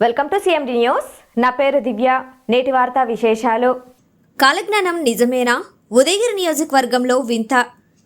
Welcome to CMD news. నా పేరు దివ్య. నేటి వార్తా విశేషాలు. కాలజ్ఞానం నిజమేనా? ఉదయగిరి నియోజకవర్గంలో వింత.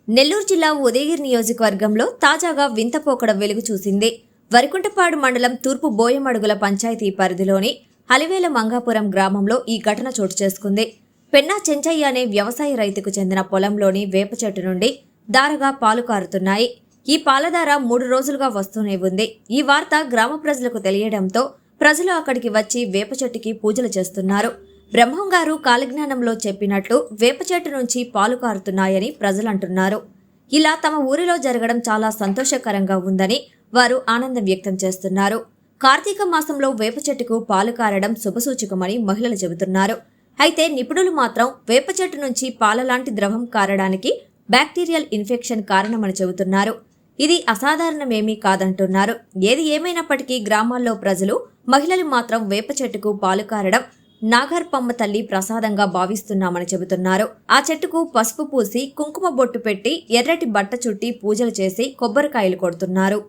నెల్లూరు జిల్లా ఉదయగిరి నియోజకవర్గంలో తాజాగా వింత పోకడ వెలుగు చూసింది. వరికుంటపాడు మండలం తూర్పు బోయమడుగుల పంచాయతీ పరిధిలోని హలివేల మంగాపురం గ్రామంలో ఈ ఘటన చోటు చేసుకుంది. పెన్నా చెంచయ్య అనే వ్యవసాయ రైతుకు చెందిన పొలంలోని వేప చెట్టు నుండి దారగా పాలు కారుతున్నాయి. ఈ పాలధార మూడు రోజులుగా వస్తూనే ఉంది. ఈ వార్త గ్రామ ప్రజలకు తెలియడంతో ప్రజలు అక్కడికి వచ్చి వేప చెట్టుకి పూజలు చేస్తున్నారు. బ్రహ్మం గారు కాలజ్ఞానంలో చెప్పినట్లు వేప చెట్టు నుంచి పాలు కారుతున్నాయని ప్రజలంటున్నారు. ఇలా తమ ఊరిలో జరగడం చాలా సంతోషకరంగా ఉందని వారు ఆనందం వ్యక్తం చేస్తున్నారు. కార్తీక మాసంలో వేప చెట్టుకు పాలు కారడం శుభసూచకమని మహిళలు చెబుతున్నారు. అయితే నిపుణులు మాత్రం వేప చెట్టు నుంచి పాలలాంటి ద్రవం కారడానికి బ్యాక్టీరియల్ ఇన్ఫెక్షన్ కారణమని చెబుతున్నారు. ఇది అసాధారణమేమీ కాదంటున్నారు. ఏది ఏమైనప్పటికీ గ్రామాల్లో ప్రజలు మహిళలు మాత్రం వేప చెట్టుకు పాలు కారడం నాగర్పమ్మ తల్లి ప్రసాదంగా భావిస్తున్నామని చెబుతున్నారు. ఆ చెట్టుకు పసుపు పూసి కుంకుమ బొట్టు పెట్టి ఎర్రటి బట్ట చుట్టి పూజలు చేసి కొబ్బరికాయలు కొడుతున్నారు.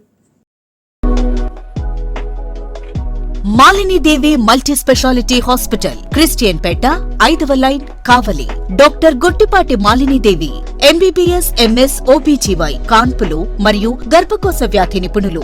Malinidevi multi speciality hospital Christian Peta ఐదవ line Kavali. Doctor Gottipati Malinidevi MBBS MS OBGY కాన్పులు మరియు గర్భకోశ వ్యాధి నిపుణులు.